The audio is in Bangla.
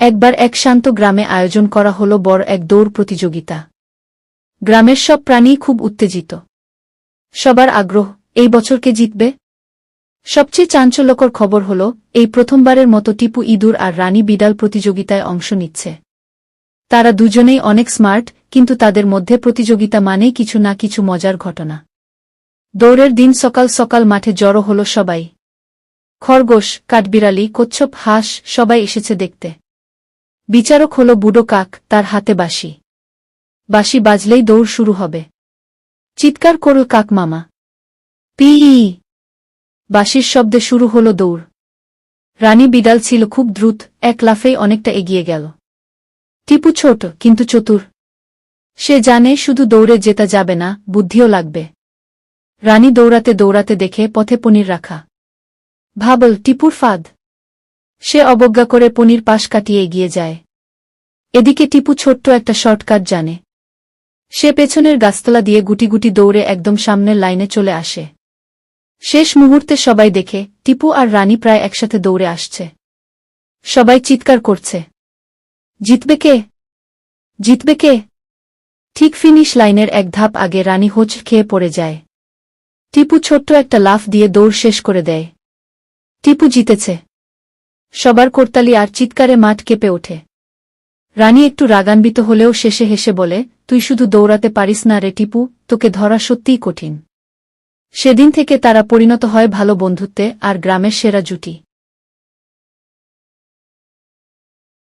একবার এক শান্ত গ্রামে আয়োজন করা হল বড় এক দৌড় প্রতিযোগিতা। গ্রামের সব প্রাণী খুব উত্তেজিত। সবার আগ্রহ, এই বছর কে জিতবে? সবচেয়ে চাঞ্চল্যকর খবর হল, এই প্রথমবারের মতো টিপু ইঁদুর আর রানী বিড়াল প্রতিযোগিতায় অংশ নিচ্ছে। তারা দুজনেই অনেক স্মার্ট, কিন্তু তাদের মধ্যে প্রতিযোগিতা মানেই কিছু না কিছু মজার ঘটনা। দৌড়ের দিন সকাল সকাল মাঠে জড়ো হল সবাই। খরগোশ, কাঠবিড়ালি, কচ্ছপ, হাঁস সবাই এসেছে দেখতে। বিচারক হল বুড়ো কাক, তার হাতে বাঁশি। বাঁশি বাজলেই দৌড় শুরু হবে। চিৎকার করল কাক মামা। পিই বাঁশির শব্দে শুরু হল দৌড়। রানী বিড়াল ছিল খুব দ্রুত, এক লাফেই অনেকটা এগিয়ে গেল। টিপু ছোট, কিন্তু চতুর। সে জানে শুধু দৌড়ে যেতা যাবে না, বুদ্ধিও লাগবে। রানী দৌড়াতে দৌড়াতে দেখে পথে পনির রাখা। ভাবল, টিপুর ফাঁদ। সে অবজ্ঞা করে পনির পাশ কাটিয়ে এগিয়ে যায়। এদিকে টিপু ছোট্ট একটা শর্টকাট জানে। সে পেছনের গাছতলা দিয়ে গুটি গুটি দৌড়ে একদম সামনের লাইনে চলে আসে। শেষ মুহূর্তে সবাই দেখে, টিপু আর রানী প্রায় একসাথে দৌড়ে আসছে। সবাই চিৎকার করছে। জিতবে কে? জিতবে কে? ঠিক ফিনিশ লাইনের এক ধাপ আগে রানী হোচ খেয়ে পড়ে যায়। টিপু ছোট্ট একটা লাফ দিয়ে দৌড় শেষ করে দেয়। টিপু জিতেছে। সবার করতালি আর চিৎকারে মাঠ কেঁপে ওঠে। রানী একটু রাগান্বিত হলেও শেষে হেসে বলে, তুই শুধু দৌড়াতে পারিস না রে টিপু, তোকে ধরা সত্যিই কঠিন। সেদিন থেকে তারা পরিণত হয় ভালো বন্ধুত্বে আর গ্রামের সেরা জুটি।